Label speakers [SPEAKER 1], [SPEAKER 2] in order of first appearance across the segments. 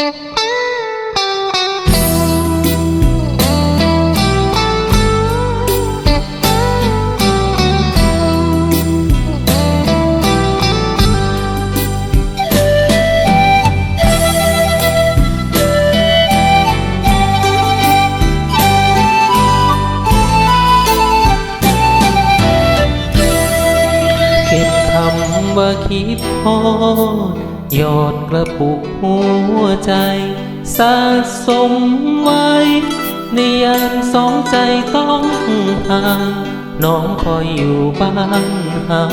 [SPEAKER 1] เก็บคำว่าคิดพอด หยอดกระปุกหัวใจสะสมไว้ในยามสองใจต้องห่างน้องคอยอยู่บ้านห่าง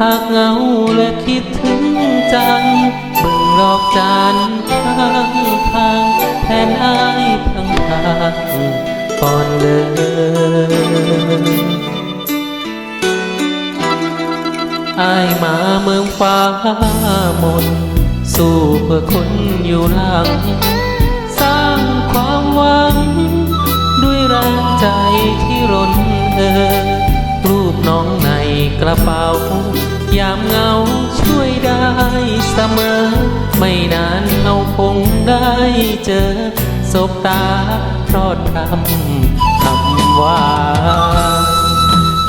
[SPEAKER 1] หากเหงาและคิดถึงจังเบิ่งรอกจานข้างทางแทนอายพังทางก่อนเดินอายมาเมืองฟ้ามน สู้เพื่อคนอยู่หลัง สร้างความหวัง ด้วยแรงใจที่รนเออรูปน้องในกระเป๋ายามเงาช่วยได้เสมอ ไม่นานเอาคงได้เจอสบตาพรอดคำคำว่า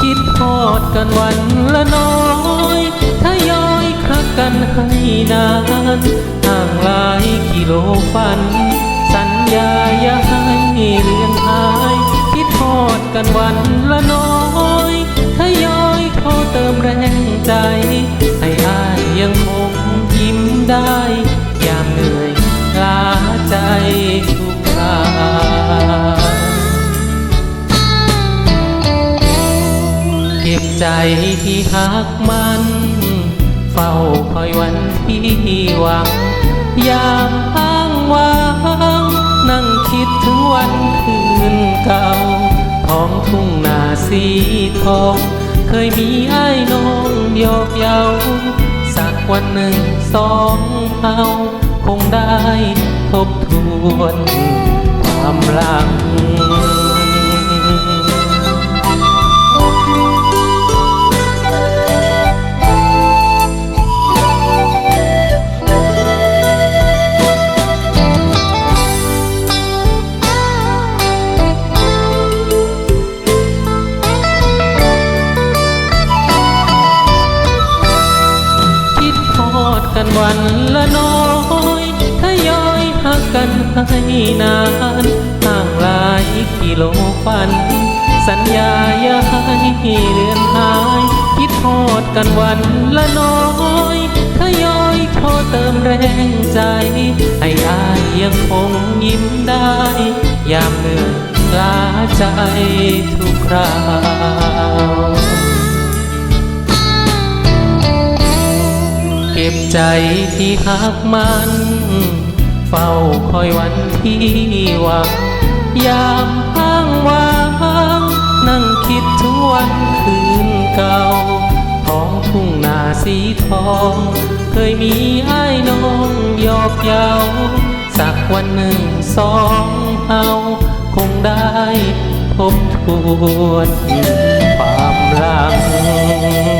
[SPEAKER 1] คิดทอดกันวันละน้อ กันให้นานห่างหลายกิโลฟัน สัญญาอย่าให้เลือนหาย คิดทอดกันวันละน้อยถ้ายอยขอเติมแรงใจ ให้อายยังคงยิ้มได้ยามเหนื่อยล้าใจทุกคราเก็บใจที่หักมัน เฝ้าคอยวันที่หวัง ยามอ้างว้างนั่งคิดถึงวันคืนเก่า ท้องทุ่งนาสีทอง เคยมีไอ้น้องหยกเยาสักวันหนึ่งสองเอาคงได้ทบทวนความหลัง กันให้นานห่างหลายกิโลฟัน สัญญาอย่าให้เลือนหาย คิดทอดกันวันละน้อยถ้าย้อยขอเติมแรงใจ ให้อายยังคงยิ้มได้ ยามเหนื่อยล้าใจทุกคราวเก็บใจที่หักมัน เฝ้าคอยวันที่หวัง ยามห้างว่างนั่งคิดถึงวันคืนเก่า ท้องทุ่งนาสีทอง เคยมีไอ้ายน้องหยอกเยาสักวันหนึ่งสองเฮาคงได้ทบทวนความหลัง